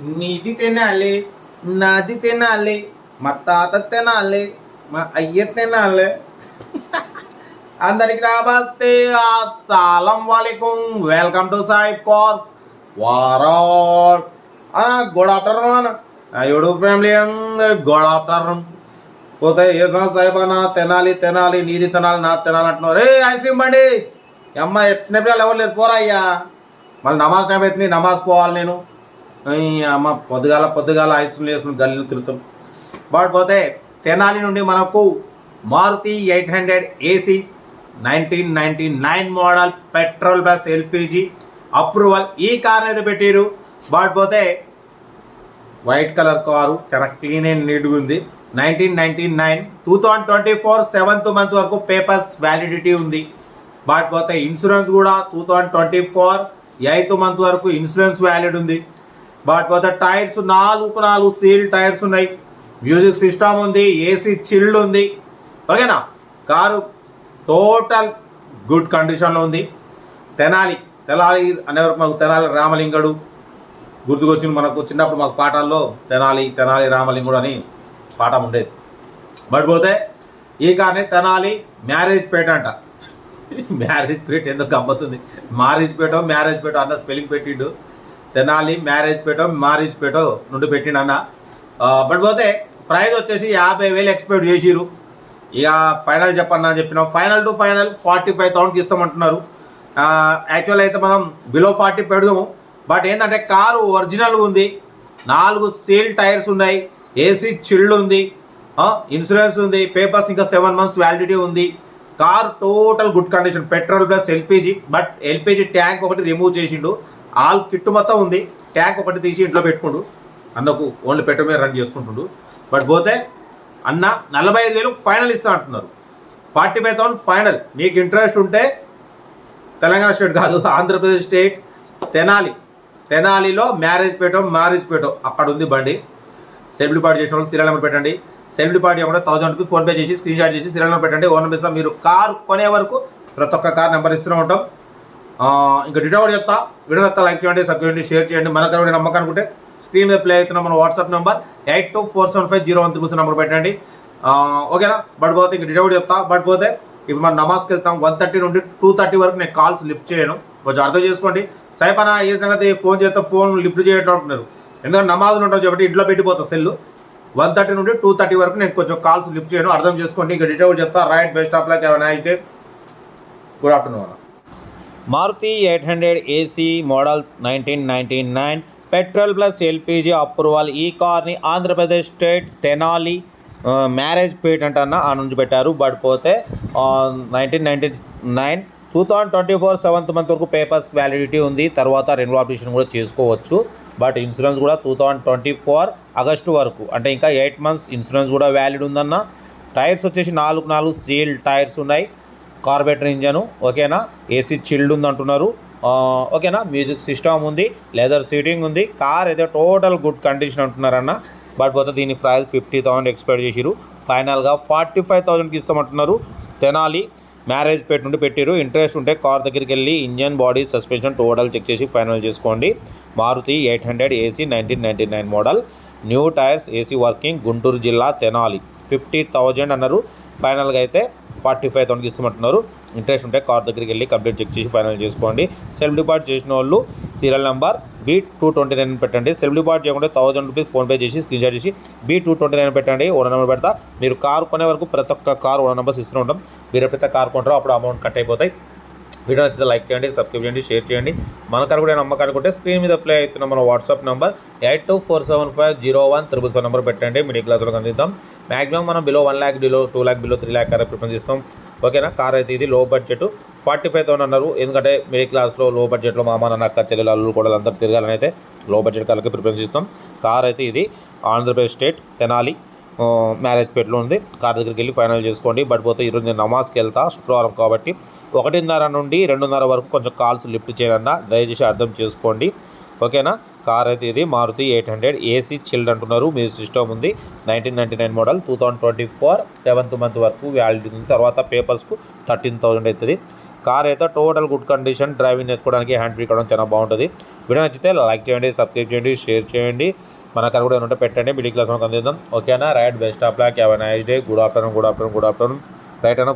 నీది తినాలి నాది తినాలి మా తాత తినాలి మా అయ్య తినాలి. అందరికి నమస్తే అస్సలం వాలేకుం. వెల్కమ్ టు సాయిబ్ కోర్స్ వారాల్ గుడ్ ఆఫ్టర్నూన్ యూట్యూబ్ ఫ్యామిలీ అందరు గుడ్ ఆఫ్టర్నూన్ పోతే ఏ సాహిబ్ అన్న తినాలి తినాలి నీది తినాలి నా తినాలి అంటున్నారు. రే ఐస్ క్రీమ్ బండి. అమ్మ చిన్నపిల్లలు ఎవరు లేరు? పోరా అయ్యా. మళ్ళీ నమాజ్ టైం అవుతుంది నమాజ్ పోవాలి నేను. అమ్మ పొద్దుగాల పొద్దుగాల ఐస్ క్రీమ్ వేసుకుని గల్లీలు తిరుగుతాం. బట్ పోతే తెనాలి నుండి మనకు Maruti eight hundred AC nineteen ninety nine model petrol plus LPG approval ఈ కార్ అయితే పెట్టారు. బట్ పోతే వైట్ కలర్ కారు చాలా క్లీన్ అండ్ నీట్గా ఉంది. Nineteen ninety nine two thousand twenty four seventh month వరకు పేపర్స్ వ్యాలిడిటీ ఉంది. బట్ పోతే ఇన్సూరెన్స్ కూడా two thousand twenty four eighth month వరకు ఇన్సూరెన్స్ వ్యాలిడ్ ఉంది. బట్ పోతే టైర్స్ నాలుగు నాలుగు సీల్ టైర్స్ ఉన్నాయి. మ్యూజిక్ సిస్టమ్ ఉంది ఏసీ చిల్డ్ ఉంది. ఓకేనా? కారు టోటల్ గుడ్ కండిషన్లో ఉంది. తెనాలి తెనాలి అనేవరకు మాకు తెనాలి రామలింగడు గుర్తుకొచ్చింది మనకు చిన్నప్పుడు మాకు పాఠాల్లో తెనాలి తెనాలి రామలింగుడు అని పాఠం ఉండేది. బట్ పోతే ఈ కార్ని తెనాలి మ్యారేజ్ పేట అంట. మ్యారేజ్ పేట ఎందుకు గమ్మతుంది మ్యారేజ్ పేటో మ్యారేజ్ పేటో అన్న స్పెల్లింగ్ పెట్టిండు. తెనాలి మ్యారేజ్ పేటో మ్యారేజ్ పేటో నుండి పెట్టిండన్న బట్ పోతే ప్రైజ్ వచ్చేసి యాభై వేలు ఎక్స్పెక్ట్ చేసిరు ఇక ఫైనల్ చెప్పన్నా చెప్పిన. Final to final forty five థౌసండ్కి ఇస్తామంటున్నారు. యాక్చువల్ అయితే మనం బిలో ఫార్టీ పెడదాము. బట్ ఏంటంటే కారు ఒరిజినల్ ఉంది. నాలుగు సీల్ టైర్స్ ఉన్నాయి. ఏసీ చిల్డ్ ఉంది. ఇన్సూరెన్స్ ఉంది. పేపర్స్ ఇంకా సెవెన్ మంత్స్ వ్యాలిడిటీ ఉంది. Car total good condition petrol plus LPG but LPG tank ఒకటి రిమూవ్ చేసిండు. ఆల్ కిట్ మొత్తం ఉంది. ట్యాంక్ ఒకటి తీసి ఇంట్లో పెట్టుకుండు. అన్నకు ఓన్లీ పెట్రోల్ మీద రన్ చేసుకుంటుండు. బట్ పోతే అన్న నలభై ఐదు వేలు ఫైనల్ ఇస్తా అంటున్నారు. Forty five thousand final. మీకు ఇంట్రెస్ట్ ఉంటే తెలంగాణ స్టేట్ కాదు ఆంధ్రప్రదేశ్ స్టేట్. తెనాలి. తెనాలిలో మ్యారేజ్ పేటో మ్యారేజ్ పేటో అక్కడ ఉంది బండి. సెల్ఫ్ డిపార్ట్ చేసిన వాళ్ళు సీరియల్ నెంబర్ పెట్టండి. సెల్ఫ్ డిపార్ట్ చేయకుండా థౌసండ్ రూపీస్ ఫోన్పే చేసి స్క్రీన్ షాట్ చేసి సీరియల్ నెంబర్ పెట్టండి. ఓన్ నెంబర్ మీరు కార్ కొనే వరకు ప్రతి ఒక్క కార్ నెంబర్ ఇస్తూనే ఉంటాం. ఇంకా డీటెయిల్ కూడా చెప్తా. వీడియో నచ్చా లైక్ చేయండి సబ్ చేయండి షేర్ చేయండి. మన దగ్గర నమ్మకం అనుకుంటే స్క్రీన్ మీద ప్లే అవుతున్న మన WhatsApp number eight two four seven five zero one triple number పెట్టండి. ఓకేనా? బట్ పోతే ఇంక డీటెయిల్ కూడా చెప్తా. బట్ పోతే ఇప్పుడు మనం నమాజ్కి వెళ్తాం. వన్ థర్టీ నుండి టూ థర్టీ వరకు నేను కాల్స్ లిఫ్ట్ చేయను. కొంచెం అర్థం చేసుకోండి. సైపన ఏ సంగతి? ఫోన్ చేస్తే ఫోన్ లిఫ్ట్ చేయటం అంటున్నారు. ఎందుకంటే నమాజులు ఉంటాం కాబట్టి ఇంట్లో పెట్టిపోతా సెల్ వన్ థర్టీ నుండి టూ థర్టీ వరకు నేను కొంచెం కాల్స్ లిఫ్ట్ చేయను. అర్థం చేసుకోండి. ఇంకా డీటెయిల్ చెప్తా. రైట్ బెస్ట్ ఆఫ్ లైక్ ఏమైనా అయితే. గుడ్ ఆఫ్టర్నూన్ అన్న. Maruti eight hundred AC model nineteen ninety nine petrol plus LPG approval ఈ కార్ని Andhra Pradesh state Tenali marriage patent అన్న ఆ నుంచి పెట్టారు. బట్ పోతే nineteen ninety nine two thousand twenty four seventh month వరకు పేపర్స్ వ్యాలిడిటీ ఉంది. తర్వాత రెన్యువల్ అప్లికేషన్ కూడా చేసుకోవచ్చు బట్ ఇన్సూరెన్స్ కూడా two thousand twenty four August వరకు. అంటే ఇంకా ఎయిట్ మంత్స్ ఇన్సూరెన్స్ కూడా వ్యాలిడ్ ఉందన్న. టైర్స్ వచ్చేసి నాలుగు నాలుగు సీల్ టైర్స్ ఉన్నాయి. కార్బేటర్ ఇంజను ఓకేనా? ఏసీ చిల్డ్ ఉంది అంటున్నారు ఓకేనా? మ్యూజిక్ సిస్టమ్ ఉంది లెదర్ సీటింగ్ ఉంది కార్ అయితే టోటల్ గుడ్ కండిషన్ అంటున్నారన్న. బట్ పోతే దీని ప్రైస్ ఫిఫ్టీ థౌసండ్ ఎక్స్పెక్ట్ చేసిరు ఫైనల్గా ఫార్టీ ఫైవ్ థౌసండ్కి ఇస్తామంటున్నారు తెనాలి. మ్యారేజ్ పెట్టి నుండి పెట్టిరు ఇంట్రెస్ట్ ఉంటే కార్ దగ్గరికి వెళ్ళి engine body suspension total check చేసి ఫైనల్ చేసుకోండి. Maruti eight hundred AC nineteen ninety nine model. New tyres AC working Guntur జిల్లా తెనాలి. ఫిఫ్టీ థౌజండ్ అన్నారు. ఫైనల్గా అయితే ఫార్టీ ఫైవ్ థౌసండ్కి ఇస్తామంటున్నారు. ఇంట్రెస్ట్ ఉంటే కార్ దగ్గరికి వెళ్ళి కంప్లీట్ చెక్ చేసి ఫైనల్ చేసుకోండి. సెల్ఫ్ డిపాజిట్ చేసిన వాళ్ళు serial number B two twenty nine పెట్టండి. సెల్ఫ్ డిపాజిట్ చేయకుండా థౌసండ్ రూపీస్ ఫోన్పే చేసి స్క్రీన్ షాట్ చేసి బీ టూ ట్వంటీ నైన్ పెట్టండి. ఓనర్ నెంబర్ పెడతా. మీరు కార్ కొనే వరకు ప్రతి ఒక్క కార్ ఓనర్ నెంబర్స్ ఇస్తూ ఉంటాం. మీరు ఎప్పుడైతే కార్ కొంటారో అప్పుడు అమౌంట్ కట్ అయిపోతాయి. వీడియో నచ్చితే లైక్ చేయండి సబ్స్క్రైబ్ చేయండి షేర్ చేయండి. మన కూడా నమ్మకం అనుకుంటే స్క్రీన్ మీద ప్లే అవుతున్న మన WhatsApp number eight two four seven five zero one triple seven number పెట్టండి. మిడిల్ క్లాస్లో అందిద్దాం. మాక్సిమం మనం below one lakh below two lakh below three lakh car preference ఇస్తాం. ఓకేనా? కార్ అయితే ఇది లో బడ్జెట్ ఫార్టీ ఫైవ్ థౌసండ్ అన్నారు. ఎందుకంటే మిడిల్ క్లాస్లో లో బడ్జెట్లో మామ నాన్న అక్క చెల్లెలు అల్లు కూడా అందరూ తిరగాలని అయితే లో బడ్జెట్ కార్లకి ప్రిఫరెన్స్ ఇస్తాం. కార్ అయితే ఇది ఆంధ్రప్రదేశ్ స్టేట్ తెనాలి. మ్యారేజ్ పెట్లో ఉంది. కార్ దగ్గరికి వెళ్ళి ఫైనల్ చేసుకోండి. బట్ పోతే ఈరోజు నేను నమాజ్కి వెళ్తా శుక్రవారం కాబట్టి ఒకటిన్నర నుండి రెండున్నర వరకు కొంచెం కాల్స్ లిఫ్ట్ చేయనన్నా దయచేసి అర్థం చేసుకోండి. ఓకేనా? కార్ అయితే ఇది Maruti eight hundred AC chilled అంటున్నారు. మ్యూజిక్ సిస్టమ్ ఉంది. Nineteen ninety nine model two thousand twenty four seventh month వరకు వ్యాలిడిటీ ఉంది. తర్వాత పేపర్స్కు థర్టీన్ థౌసండ్ అవుతుంది. కార్ అయితే టోటల్ గుడ్ కండిషన్ డ్రైవింగ్ నేర్చుకోవడానికి హ్యాండ్ ఫ్రీ కావడం చాలా బాగుంటుంది. వీడియో నచ్చితే లైక్ చేయండి సబ్స్క్రైబ్ చేయండి షేర్ చేయండి. మన కార్ కూడా ఏమంటే పెట్టండి. మిడిల్ క్లాస్ మనకు అందిద్దాం. ఓకేనా? Right best of luck. Have nice day. Good afternoon good afternoon good afternoon. Right అన్న